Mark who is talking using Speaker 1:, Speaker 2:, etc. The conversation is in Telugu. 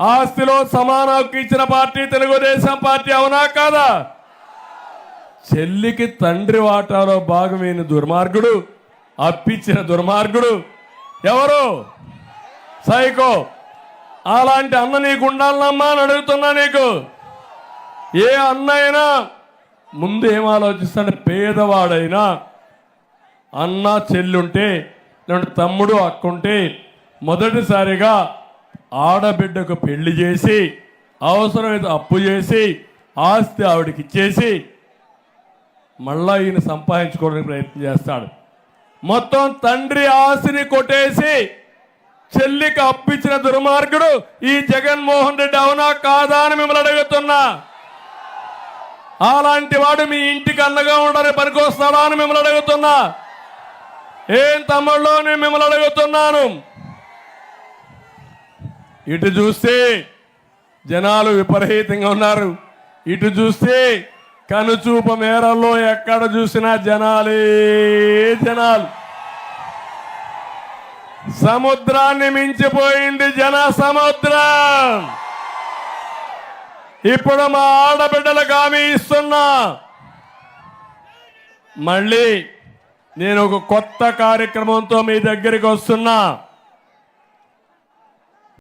Speaker 1: ఆస్తిలో సమాన హక్కు ఇచ్చిన పార్టీ తెలుగుదేశం పార్టీ అవునా కాదా? చెల్లికి తండ్రి వాటాలో భాగమైన దుర్మార్గుడు అప్పిచ్చిన దుర్మార్గుడు ఎవరు? సైకో. అలాంటి అన్న నీకు ఉండాలమ్మా అని అడుగుతున్నా నీకు. ఏ అన్న అయినా ముందు ఏం ఆలోచిస్తాడు? పేదవాడైనా అన్న చెల్లుంటే లేదంటే తమ్ముడు అక్కుంటే మొదటిసారిగా ఆడబిడ్డకు పెళ్ళి చేసి అవసరమైతే అప్పు చేసి ఆస్తి ఆవిడకి ఇచ్చేసి మళ్ళా ఈయన సంపాదించుకోవడానికి ప్రయత్నం చేస్తాడు. మొత్తం తండ్రి ఆస్తిని కొట్టేసి చెల్లికి అప్పిచ్చిన దుర్మార్గుడు ఈ జగన్మోహన్ రెడ్డి అవునా కాదా అని మిమ్మల్ని అడుగుతున్నా. అలాంటి వాడు మీ ఇంటికి అండగా ఉండడానికి పనికొస్తాడా అని మిమ్మల్ని అడుగుతున్నా. ఏం తమ్ముళ్ళు నేను మిమ్మల్ని అడుగుతున్నాను. ఇటు చూస్తే జనాలు విపరీతంగా ఉన్నారు. ఇటు చూస్తే కనుచూపు మేరల్లో ఎక్కడ చూసినా జనాలే జనాలు. సముద్రాన్ని మించిపోయింది జన సముద్రం ఇప్పుడు మా ఆడబిడ్డలకు హామీ ఇస్తున్నా. మళ్ళీ నేను ఒక కొత్త కార్యక్రమంతో మీ దగ్గరికి వస్తున్నా.